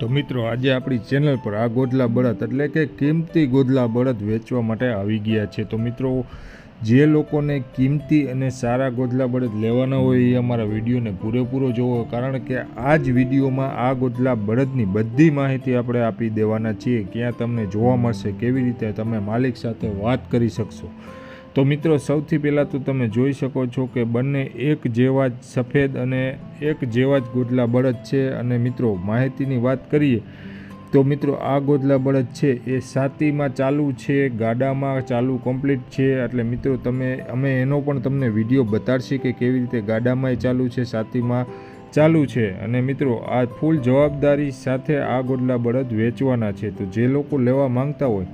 તો મિત્રો, આજે આપણી ચેનલ પર આ ગોદલા બળદ એટલે કે કિંમતી ગોદલા બળદ વેચવા માટે આવી ગયા છે. તો મિત્રો, જે લોકોને કિંમતી અને સારા ગોદલા બળદ લેવાના હોય એ અમારા વિડીયોને પૂરેપૂરો જોવો, કારણ કે આ જ વિડીયોમાં આ ગોદલા બળદની બધી માહિતી આપણે આપી દેવાના છીએ. ક્યાં તમને જોવા મળશે, કેવી રીતે તમે માલિક સાથે વાત કરી શકશો? તો મિત્રો, સૌથી પહેલાં તો તમે જોઈ શકો છો કે બંને એક જેવા જ સફેદ અને એક જેવા જ ગોદલા બળદ છે. અને મિત્રો, માહિતીની વાત કરીએ તો મિત્રો, આ ગોદલા બળદ છે એ સાતીમાં ચાલુ છે, ગાડામાં ચાલુ કમ્પ્લીટ છે. એટલે મિત્રો, તમે, અમે એનો પણ તમને વીડિયો બતાડશે કે કેવી રીતે ગાડામાંય ચાલુ છે, સાતીમાં ચાલુ છે. અને મિત્રો, આ ફૂલ જવાબદારી સાથે આ ગોદલા બળદ વેચવાના છે. તો જે લોકો લેવા માંગતા હોય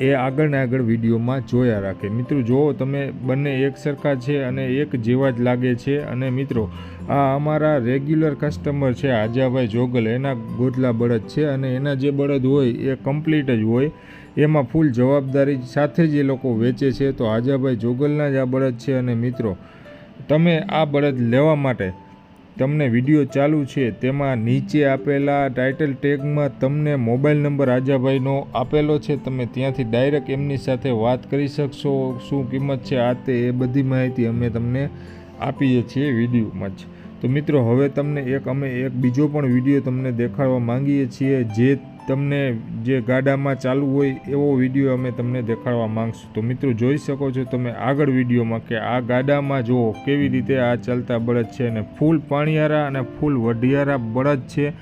એ આગળ ને આગળ વિડીયોમાં જોયા રાખે. મિત્રો, જુઓ, તમે બંને એક સરખા છે અને એક જેવા જ લાગે છે. અને મિત્રો, આ અમારા રેગ્યુલર કસ્ટમર છે આજાભાઈ જોગલ. એના ગોદલા બળદ છે અને એના જે બળદ હોય એ કમ્પ્લીટ જ હોય. એમાં ફૂલ જવાબદારી સાથે જ એ લોકો વેચે છે. તો આજાભાઈ જોગલના જ આ બળદ છે. અને મિત્રો, તમે આ બળદ લેવા માટે તમને વીડિયો ચાલુ છે, તેમાં નીચે આપેલા ટાઇટલ ટેગમાં તમને મોબાઈલ નંબર આજાભાઈનો આપેલો છે, તમે ત્યાંથી ડાયરેક્ટ એમની સાથે વાત કરી શકશો, શું કિંમત છે, આ તે, એ બધી માહિતી અમે તમને આપીએ છીએ વિડીયોમાં જ. તો મિત્રો, હવે તમને એક, અમે એક બીજો પણ વીડિયો તમને દેખાડવા માંગીએ છીએ, જે તમને જે ગાડામાં ચાલુ હોય એવો વીડિયો અમે તમને દેખાડવા માંગશું. તો મિત્રો, જોઈ શકો છો તમે આગળ વિડીયોમાં કે આ ગાડામાં જુઓ, કેવી રીતે આ ચાલતા બળદ છે અને ફૂલ પાણીયારા અને ફૂલ વઢિયારા બળદ છે.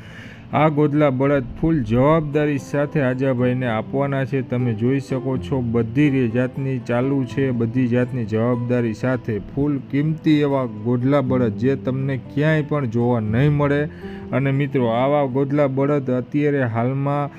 આ ગોદલા બળદ ફૂલ જવાબદારી સાથે આજાભાઈને આપવાના છે. તમે જોઈ શકો છો બધી જાતની ચાલુ છે, બધી જાતની જવાબદારી સાથે. ફૂલ કિંમતી એવા ગોદલા બળદ જે તમને ક્યાંય પણ જોવા નહીં મળે. અને મિત્રો, આવા ગોદલા બળદ અત્યારે હાલમાં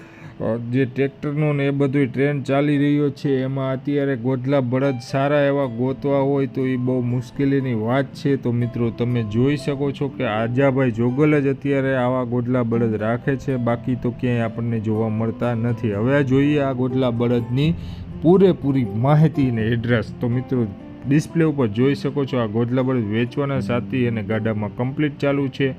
જે ટ્રેક્ટરનું ને એ બધું ટ્રેન્ડ ચાલી રહ્યો છે, એમાં અત્યારે ગોદલા બળદ સારા એવા ગોતવા હોય તો એ બહુ મુશ્કેલીની વાત છે. તો મિત્રો, તમે જોઈ શકો છો કે આજાભાઈ જોગલ જ અત્યારે આવા ગોદલા બળદ રાખે છે. બાકી તો ક્યાંય આપણને જોવા મળતા નથી. હવે જોઈએ આ ગોદલા બળદની પૂરેપૂરી માહિતી ને એડ્રેસ તો મિત્રો ડિસ્પ્લે ઉપર જોઈ શકો છો આ ગોદલા બળદ વેચવાના સાથી અને ગાડામાં કમ્પ્લીટ ચાલુ છે.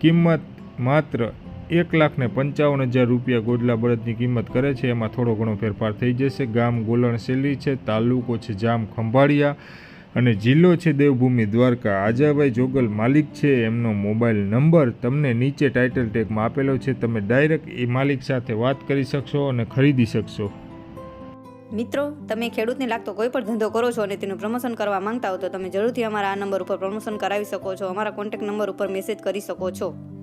કિંમત માત્ર એક લાખ ને પંચાવન હજાર રૂપિયા ગોદલા બળદની કિંમત કરે છે. એમાં થોડો ઘણો ફેરફાર થઈ જશે. ગામ ગોલણ શેલી છે, તાલુકો છે જામ ખંભાળિયા અને જિલ્લો છે દેવભૂમિ દ્વારકા. આજાભાઈ જોગલ માલિક છે, એમનો મોબાઈલ નંબર તમને નીચે ટાઇટલ ટેગમાં આપેલો છે. તમે ડાયરેક્ટ એ માલિક સાથે વાત કરી શકશો અને ખરીદી શકશો. મિત્રો, તમે ખેડૂતને લાગતો કોઈ પણ ધંધો કરો છો અને તેનું પ્રમોશન કરવા માંગતા હો તો તમે જરૂરથી અમારા આ નંબર ઉપર પ્રમોશન કરાવી શકો છો. અમારા કોન્ટેક્ટ નંબર ઉપર મેસેજ કરી શકો છો.